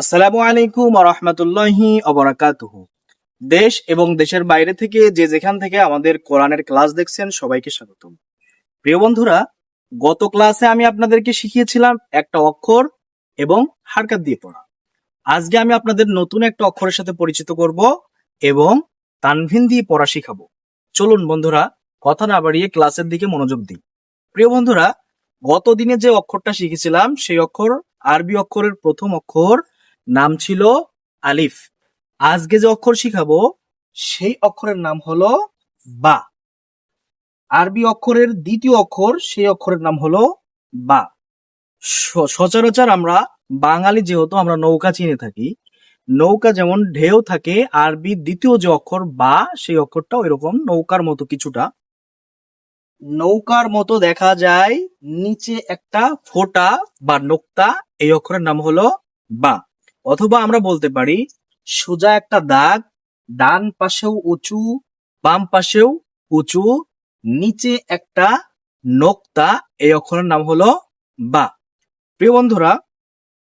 আসসালামু আলাইকুম রহমতুল্লাহি অবরাকাতুহ দেশ এবং দেশের বাইরে থেকে যে যেখান থেকে আমাদের কোরআনের ক্লাস দেখছেন, সবাইকে স্বাগতম। প্রিয় বন্ধুরা, গত ক্লাসে আমি আপনাদেরকে শিখিয়েছিলাম একটা অক্ষর এবং হারকাত দিয়ে পড়া। আজকে আমি আপনাদের নতুন একটা অক্ষরের সাথে পরিচিত করব এবং তানভিন দিয়ে পড়া শিখাবো। চলুন বন্ধুরা, কথা না বাড়িয়ে ক্লাসের দিকে মনোযোগ দিই। প্রিয় বন্ধুরা, গত দিনে যে অক্ষরটা শিখেছিলাম, সেই অক্ষর আরবি অক্ষরের প্রথম অক্ষর নাম ছিল আলিফ। আজকে যে অক্ষর শিখাবো, সেই অক্ষরের নাম হলো বা। আরবি অক্ষরের দ্বিতীয় অক্ষর, সেই অক্ষরের নাম হলো বা। সচরাচর আমরা বাঙালি যেহেতু আমরা নৌকা চিনে থাকি, নৌকা যেমন ঢেউ থাকে, আরবি দ্বিতীয় যে অক্ষর বা, সেই অক্ষরটা এরকম নৌকার মতো কিছুটা। নৌকার মতো দেখা যায়, নিচে একটা ফোঁটা বা নোক্তা, এই অক্ষরের নাম হলো বা। অথবা আমরা বলতে পারি, সোজা একটা দাগ, ডান পাশেও উঁচু, বাম পাশেও উঁচু, নিচে একটা নোক্তা, এই অক্ষরের নাম হলো বা। প্রিয় বন্ধুরা,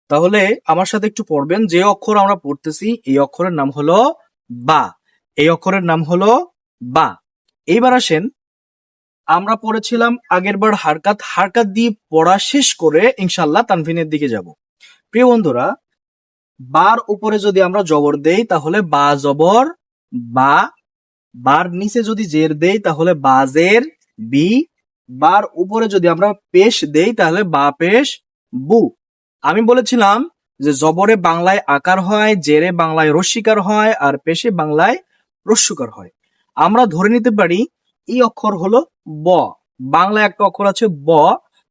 তাহলে আমার সাথে একটু পড়বেন, যে অক্ষর আমরা পড়তেছি, এই অক্ষরের নাম হলো বা। এই অক্ষরের নাম হলো বা। এইবার আসেন, আমরা পড়েছিলাম আগেরবার হারকাত হারকাত দিয়ে পড়া শেষ করে ইনশাল্লাহ তানভিনের দিকে যাব। প্রিয় বন্ধুরা বার উপরে যদি আমরা জবর দেই, তাহলে বা জবর, বা, বার নিচে যদি জের দেই, তাহলে বাজের বি, বার উপরে যদি আমরা পেশ দেই, তাহলে বা পেশ, বু। আমি বলেছিলাম যে জবরে বাংলায় আকার হয়, জেরে বাংলায় রস্বীকার হয়, আর পেশে বাংলায় রস্যকার হয়। আমরা ধরে নিতে পারি এই অক্ষর হলো ব। বাংলায় একটা অক্ষর আছে ব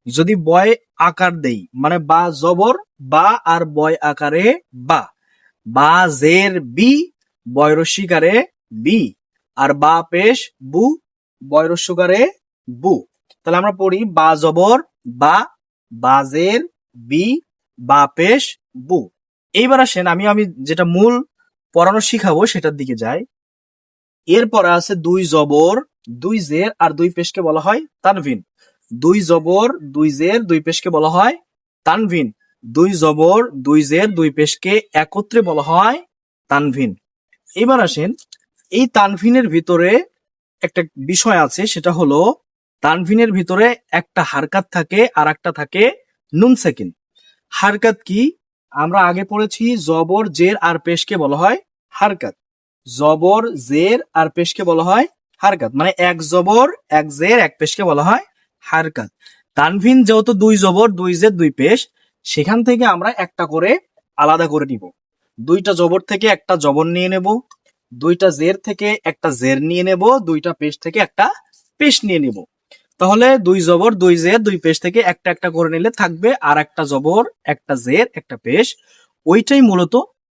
যদি বয় আকার দেই মানে বা জবর, বা আর বয় আকারে বা। বা জের বি বয়রস্বীকারে বি। আর বা পেশ বু বয়রস্যকারে বু। তাহলে আমরা পড়ি বা জবর, বা বাজের বি, বা পেশ, বু। এইবার আসেন, আমি আমি যেটা মূল পড়ানো শিখাবো সেটার দিকে যাই। এরপর আছে দুই জবর, দুই জের আর দুই পেশকে বলা হয় তানভিন। দুই জবর, দুই জের, দুই পেশকে বলা হয় তানভিন। দুই জবর, দুই জের, দুই পেশকে একত্রে বলা হয় তানভিন। এবার আসেন, এই তানভিনের ভিতরে একটা বিষয় আছে, সেটা হলো তানভিনের ভিতরে একটা হারকাত থাকে আর একটা থাকে নুন সেকেন্ড হারকাত কি? আমরা আগে পড়েছি জবর, জের আর পেশকে বলা হয় হারকাত। জবর, জের আর পেশকে বলা হয় হারকাত। মানে এক জবর, এক জের, এক পেশকে বলা হয় হারকাত তানভিন যেহেতু দুই জবর, দুই জের দুই পেশ, সেখান থেকে আমরা একটা করে আলাদা করে নিব। দুইটা জবর থেকে একটা জবর নিয়ে নেব, দুইটা জের থেকে একটা জের নিয়ে নেব, দুইটা পেশ থেকে একটা পেশ নিয়ে নেব। তাহলে দুই জবর, দুই জের, দুই পেশ থেকে একটা একটা করে নিলে থাকবে আর একটা জবর, একটা জের, একটা পেশ। ওইটাই মূলত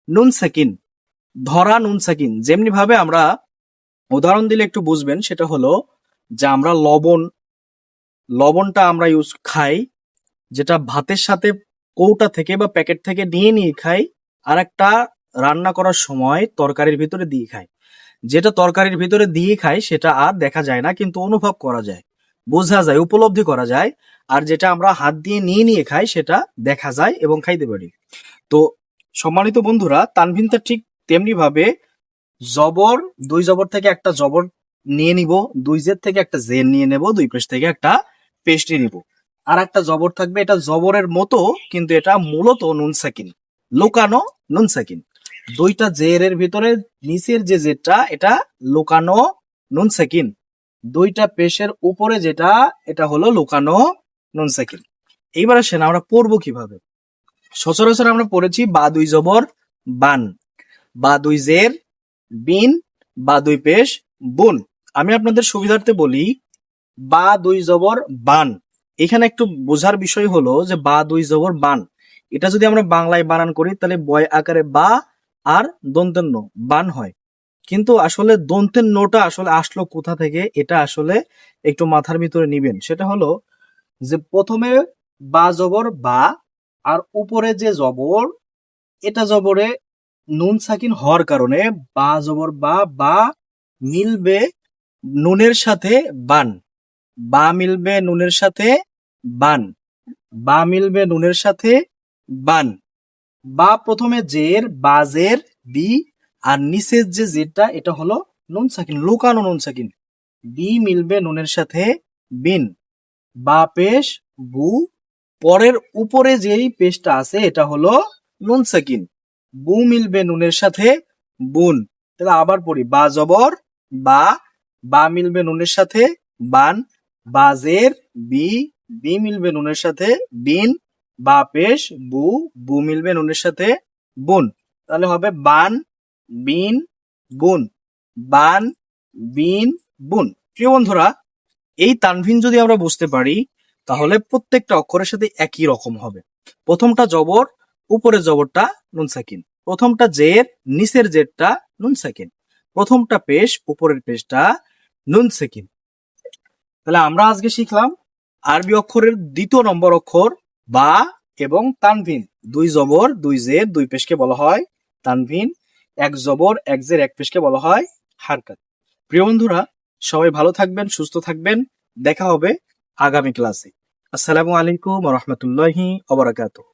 নুন সাকিন, ধরা নুন সাকিন। যেমনি ভাবে আমরা উদাহরণ দিলে একটু বুঝবেন, সেটা হলো যে আমরা লবণ লবণটা আমরা ইউজ খাই, যেটা ভাতের সাথে কৌটা থেকে বা প্যাকেট থেকে নিয়ে নিয়ে খাই, আর একটা রান্না করার সময় তরকারির ভিতরে দিয়ে খাই। যেটা তরকারির ভিতরে দিয়ে খাই, সেটা আর দেখা যায় না, কিন্তু অনুভব করা যায়, বোঝা যায়, উপলব্ধি করা যায়, আর যেটা আমরা হাত দিয়ে নিয়ে নিয়ে খাই, সেটা দেখা যায় এবং খাইতে পারি। তো সম্মানিত বন্ধুরা, তানভিনটা ঠিক তেমনি ভাবে জবর, দুই জবর থেকে একটা জবর নিয়ে নিব, দুই জের থেকে একটা জের নিয়ে নেব, দুই পেশ থেকে একটা নিয়ে নিব। আর একটা জবর থাকবে, এটা জবরের মতো, কিন্তু এটা মূলত নুন সাকিন লোকানো নুন সাকিন দুইটা জেরের ভিতরে, নিচের যে জেরটা, এটা লোকানো নুন সাকিন দুইটা পেশের উপরে যেটা, এটা হলো লোকানো নুন সাকিন এইবার আসেন আমরা পড়ব কীভাবে। সচরাচর আমরা পড়েছি বা দুই জবর, বান। বা দুই জের, বিন, বা দুই পেশ, বুন। আমি আপনাদের সুবিধার্থে বলি বা দুই জবর বান। এখানে একটু বোঝার বিষয় হলো যে বা দুই জবর বান। এটা যদি আমরা বাংলায় বানান করি, তাহলে বয় আকারে বা আর দন্তের ন বান হয়। কিন্তু আসলে দন্তের নোটা আসলে আসলো কোথা থেকে, এটা আসলে একটু মাথার ভিতরে নিবেন। সেটা হলো যে প্রথমে বা জবর বা, আর উপরে যে জবর, এটা জবরে নুন সাকিন হওয়ার কারণে বা জবর বা বা মিলবে নুনের সাথে বান। বা মিলবে নুনের সাথে বান। বা মিলবে নুনের সাথে বান। বা প্রথমে জের বাজের বি, আর নিচের যে জেরটা, এটা হলো নুন সাকিন, লুকানো নুন সাকিন। বি মিলবে নুনের সাথে বিন। বা পেশ, বু, পরের উপরে যেই পেশটা আছে, এটা হলো নুন সাকিন। বু মিলবে নুনের সাথে বুন। তাহলে আবার পড়ি, বা জবর, বা বা মিলবে নুনের সাথে বান। বাজের বি বি মিলবে নুনের সাথে, বিন, বা পেশ, বু বু মিলবে নুনের সাথে, বুন। তাহলে হবে বান, বিন, বুন। বান, বিন, বুন। প্রিয় বন্ধুরা, এই তানভিন যদি আমরা বুঝতে পারি, তাহলে প্রত্যেকটা অক্ষরের সাথে একই রকম হবে। প্রথমটা জবর, উপরের জবরটা নুন সাকিন। প্রথমটা জের, নিচের জেরটা নুন সাকিন। প্রথমটা পেশ, উপরের পেশটা নুন সাকিন। তাহলে আমরা আজকে শিখলাম আরবি অক্ষরের দ্বিতীয় নম্বর অক্ষর বা এবং তানভিন। দুই জবর, দুই জের, দুই পেশকে বলা হয় তানভিন। এক জবর, এক জের, এক পেশকে বলা হয় হারকাত। প্রিয় বন্ধুরা, সবাই ভালো থাকবেন, সুস্থ থাকবেন। দেখা হবে আগামী ক্লাসে। আসসালামু আলাইকুম রহমতুল্লাহি অবরাকাতুহ